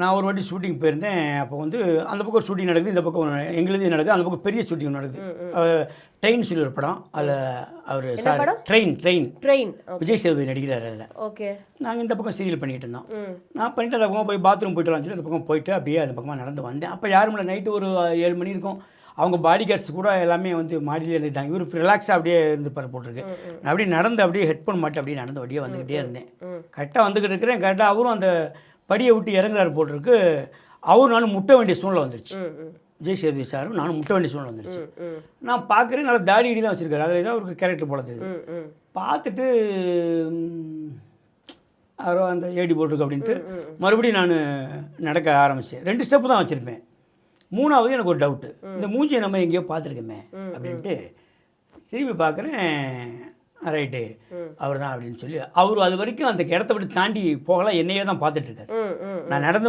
நான் ஒரு வாட்டி ஷூட்டிங் போயிருந்தேன். அப்போ வந்து அந்த பக்கம் ஷூட்டிங் நடக்குது இந்த பக்கம் எங்களுது நடக்குது அந்த பக்கம் பெரிய ஷூட்டிங் நடக்குது. ட்ரெயின் சொல்லி ஒரு படம். அதில் அவர் sir? Train train train Vijay Sethupathi நடிக்கிறார் அதில். ஓகே நாங்கள் இந்த பக்கம் சீரியல் பண்ணிக்கிட்டு இருந்தோம். நான் பண்ணிட்டு அந்த பக்கம் போய் பாத்ரூம் போயிட்டு சொல்லி அந்த பக்கம் போயிட்டு அப்படியே அந்த பக்கமாக நடந்து வந்தேன். அப்போ யாரும் இல்லை நைட்டு ஒரு ஏழு மணி இருக்கும். அவங்க பாடி கார்ட்ஸ் கூட எல்லாமே வந்து மாடியிலே இருந்துட்டாங்க. இவர் ரிலாக்ஸாக அப்படியே இருந்து பாரு போட்டிருக்கு. நான் அப்படியே நடந்து அப்படியே ஹெட்ஃபோன் மாட்டி அப்படியே நடந்து அப்படியே வந்துக்கிட்டே இருந்தேன். கரெக்டாக வந்துக்கிட்டு இருக்கிறேன். கரெக்டாக அவரும் அந்த படியை விட்டு இறங்குறாரு போட்டிருக்கு. அவரும் நானும் முட்ட வேண்டிய சூழ்நிலை வந்துருச்சு. விஜய் சேதுபதி சாரும் நானும் முட்ட வேண்டிய சூழ்நிலை வந்துருச்சு. நான் பார்க்குறேன் நல்லா தாடி இடிலாம் வச்சிருக்காரு. அதில் ஏதாவது ஒரு கேரக்டர் போல தெரியுது. பார்த்துட்டு யாரோ அந்த ஏடி போட்டிருக்கு அப்படின்ட்டு மறுபடியும் நான் நடக்க ஆரம்பித்தேன் ரெண்டு ஸ்டெப்பு தான் வச்சுருப்பேன். மூணாவது எனக்கு ஒரு டவுட்டு இந்த மூஞ்சியை நம்ம எங்கேயோ பார்த்துருக்கோமே அப்படின்ட்டு திரும்பி பார்க்குறேன். ரைட்டு அவர் தான் அப்படின்னு சொல்லி அவர் அது வரைக்கும் அந்த இடத்த விட்டு தாண்டி போகலாம் என்னையே தான் பார்த்துட்டு ம். நான் நடந்து